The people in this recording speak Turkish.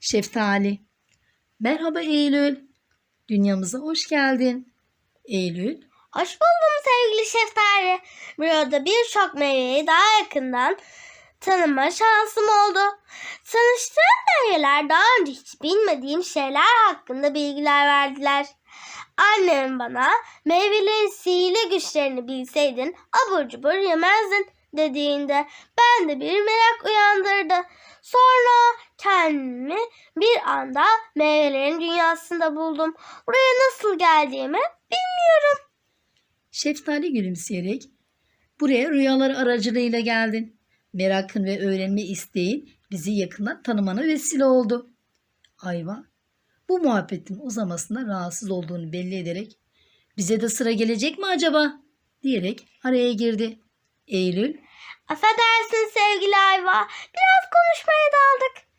Şeftali. Merhaba Eylül. Dünyamıza hoş geldin. Eylül. Hoş buldum sevgili şeftali. Burada birçok meyveyi daha yakından tanıma şansım oldu. Tanıştığım meyveler daha önce hiç bilmediğim şeyler hakkında bilgiler verdiler. Annem bana meyvelerin sihirli güçlerini bilseydin abur cubur yemezdin dediğinde ben de bir merak uyandırdı. Sonra kendimi bir anda meyvelerin dünyasında buldum. Buraya nasıl geldiğimi bilmiyorum. Şeftali gülümseyerek buraya rüyalar aracılığıyla geldin. Merakın ve öğrenme isteğin bizi yakından tanımana vesile oldu. Ayva bu muhabbetin uzamasına rahatsız olduğunu belli ederek bize de sıra gelecek mi acaba diyerek araya girdi. Eylül Affedersin sevgili Ayva. Biraz konuşmaya daldık.